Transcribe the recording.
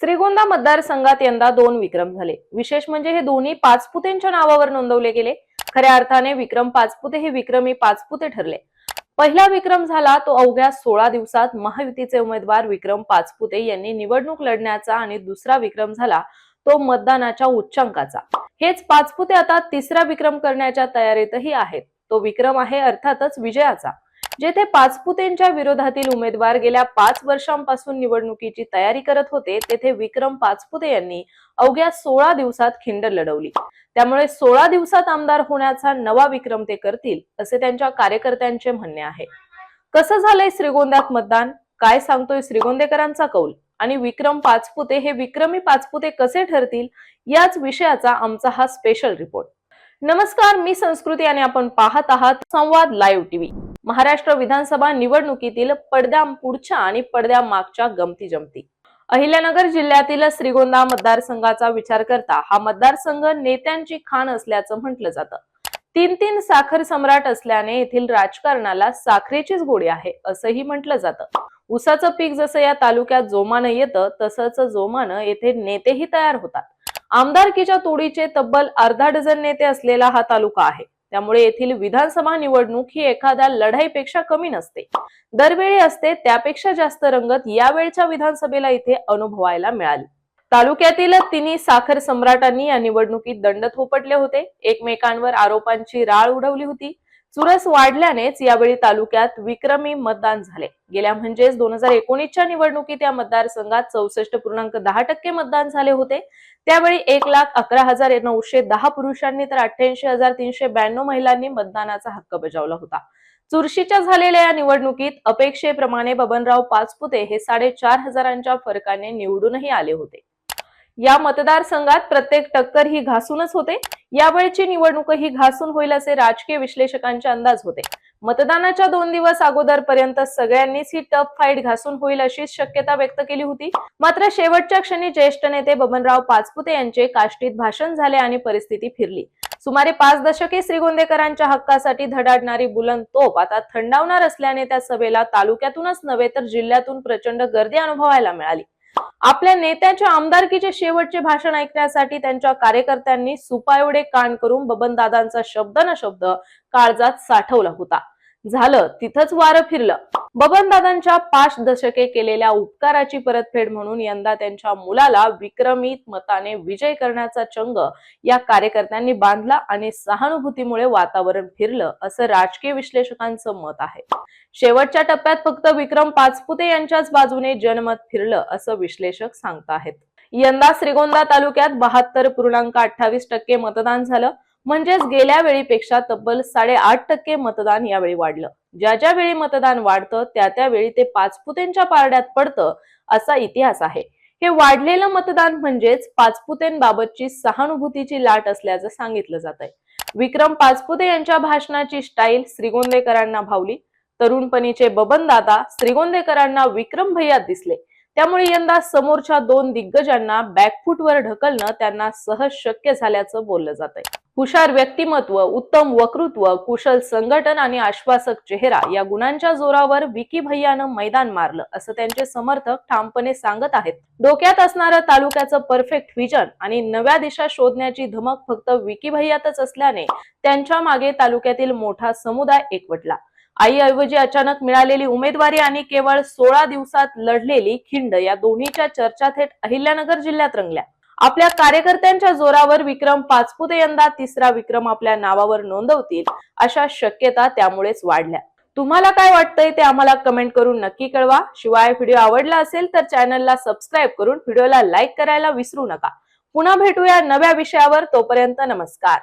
श्रीगोंदा मतदारसंघात यंदा दोन विक्रम झाले. विशेष म्हणजे हे दोन्ही पाचपुतेंच्या नावावर नोंदवले गेले. खऱ्या अर्थाने विक्रम पाचपुते हे विक्रमी पाचपुते ठरले. पहिला विक्रम झाला तो अवघ्या सोळा दिवसात महायुतीचे उमेदवार विक्रम पाचपुते यांनी निवडणूक लढण्याचा आणि दुसरा विक्रम झाला तो मतदानाच्या उच्चांकाचा. हेच पाचपुते आता तिसरा विक्रम करण्याच्या तयारीतही आहेत. तो विक्रम आहे अर्थातच विजयाचा. जेथे पाचपुतेंच्या विरोधातील उमेदवार गेल्या पाच वर्षांपासून निवडणुकीची तयारी करत होते तेथे विक्रम पाचपुते यांनी अवघ्या सोळा दिवसात खिंड लढवली. त्यामुळे सोळा दिवसात आमदार होण्याचा नवा विक्रम ते करतील असे त्यांच्या कार्यकर्त्यांचे म्हणणे आहे. कसं झालंय श्रीगोंद्यात मतदान? काय सांगतोय श्रीगोंदेकरांचा कौल? आणि विक्रम पाचपुते हे विक्रमी पाचपुते कसे ठरतील? याच विषयाचा आमचा हा स्पेशल रिपोर्ट नमस्कार मी संस्कृती आणि आपण पाहत आहात संवाद लाईव्ह टीव्ही महाराष्ट्र विधानसभा निवडणुकीतील पडद्या पुढच्या आणि पडद्या मागच्या गमती जमती. अहिल्यानगर जिल्ह्यातील श्रीगोंदा मतदारसंघाचा विचार करता हा मतदारसंघ नेत्यांची खाण असल्याचं म्हटलं जातं. तीन तीन साखर सम्राट असल्याने येथील राजकारणाला साखरेचीच गोडी आहे असंही म्हटलं जातं. ऊसाचं पीक जसं या तालुक्यात जोमानं येतं तसंच जोमानं येथे नेतेही तयार होतात. आमदारकीच्या तोडीचे तब्बल अर्धा डझन नेते असलेला हा तालुका आहे. त्यामुळे येथील विधानसभा निवडणूक ही एखाद्या लढाईपेक्षा कमी नसते. दरवेळी असते त्यापेक्षा जास्त रंगत यावेळच्या विधानसभेला इथे अनुभवायला मिळाली. तालुक्यातील तिन्ही साखर सम्राटांनी या निवडणुकीत दंड थोपटले होते. एकमेकांवर आरोपांची राळ उडवली होती. चुरस वाढल्यानेच यावेळी तालुक्यात विक्रमी मतदान झाले. गेल्या म्हणजेच दोन हजार एकोणीसच्या निवडणुकीत या मतदारसंघात चौसष्ट पूर्णांक दहा टक्के मतदान झाले होते. त्यावेळी एक लाख अकरा हजार नऊशे दहा पुरुषांनी तर अठ्ठ्याऐंशी हजार तीनशे ब्याण्णव महिलांनी मतदानाचा हक्क बजावला होता. चुरशीच्या झालेल्या या निवडणुकीत अपेक्षेप्रमाणे बबनराव पाचपुते हे साडेचार हजारांच्या फरकाने निवडूनही आले होते. या मतदारसंघात प्रत्येक टक्कर ही घासूनच होते. यावेळची निवडणूक ही घासून होईल असे राजकीय विश्लेषकांचे अंदाज होते. मतदानाच्या दोन दिवस अगोदरपर्यंत सगळ्यांनीच ही टफ फाईट घासून होईल अशीच शक्यता व्यक्त केली होती. मात्र शेवटच्या क्षणी ज्येष्ठ नेते बबनराव पाचपुते यांचे काष्टीत भाषण झाले आणि परिस्थिती फिरली. सुमारे पाच दशके श्रीगोंदेकरांच्या हक्कासाठी धडाडणारी बुलंद तोप आता थंडावणार असल्याने त्या सभेला तालुक्यातूनच नव्हे तर जिल्ह्यातून प्रचंड गर्दी अनुभवायला मिळाली. आपल्या नेत्याच्या आमदारकीचे शेवटचे भाषण ऐकण्यासाठी त्यांच्या कार्यकर्त्यांनी सुपाएवढे कान करून बबनदादांचा शब्द न शब्द काळजात साठवला होता. झालं तिथंच वारं फिरलं. बबनदादांच्या पाच दशके केलेल्या उपकाराची परतफेड म्हणून यंदा त्यांच्या मुलाला विक्रमीत मताने विजय करण्याचा चंग या कार्यकर्त्यांनी बांधला आणि सहानुभूतीमुळे वातावरण फिरलं असं राजकीय विश्लेषकांचं मत आहे. शेवटच्या टप्प्यात फक्त विक्रम पाचपुते यांच्याच बाजूने जनमत फिरलं असं विश्लेषक सांगताहेत. यंदा श्रीगोंदा तालुक्यात बहात्तर पूर्णांक अठ्ठावीस टक्के मतदान झालं. म्हणजेच गेल्या वेळीपेक्षा तब्बल साडेआठ टक्के मतदान यावेळी वाढलं. ज्या ज्या वेळी मतदान वाढतं त्या त्या वेळी ते पाचपुतेंच्या पारड्यात पडतं असा इतिहास आहे. हे वाढलेलं मतदान म्हणजेच पाचपुतेंबाबतची सहानुभूतीची लाट असल्याचं सांगितलं जात आहे विक्रम पाचपुते यांच्या भाषणाची स्टाईल श्रीगोंदेकरांना भावली. तरुणपणीचे बबनदादा श्रीगोंदेकरांना विक्रम भैयात दिसले. त्यामुळे यंदा समोरच्या दोन दिग्गजांना बॅकफूटवर ढकलणं त्यांना सहज शक्य झाल्याचं बोललं जात आहे हुशार व्यक्तिमत्व उत्तम वक्तृत्व कुशल संघटन आणि आश्वासक चेहरा या गुणांच्या जोरावर विकी भैयानं मैदान मारलं असं त्यांचे समर्थक ठामपणे सांगत आहेत. डोक्यात असणारं तालुक्याचं परफेक्ट व्हिजन आणि नव्या दिशा शोधण्याची धमक फक्त विकी भैयातच असल्याने त्यांच्या मागे तालुक्यातील मोठा समुदाय एकवटला. आईऐवजी अचानक मिळालेली उमेदवारी आणि केवळ सोळा दिवसात लढलेली खिंड या दोन्हीच्या चर्चा थेट अहिल्यानगर जिल्ह्यात रंगल्या. आपल्या कार्यकर्त्यांच्या जोरावर विक्रम पाचपुते यंदा तिसरा विक्रम आपल्या नावावर नोंदवतील अशा शक्यता त्यामुळेच वाढल्या. तुम्हाला काय वाटतंय ते आम्हाला कमेंट करून नक्की कळवा. शिवाय व्हिडिओ आवडला असेल तर चॅनलला सबस्क्राईब करून व्हिडिओला लाईक करायला विसरू नका. पुन्हा भेटूया नव्या विषयावर. तोपर्यंत नमस्कार.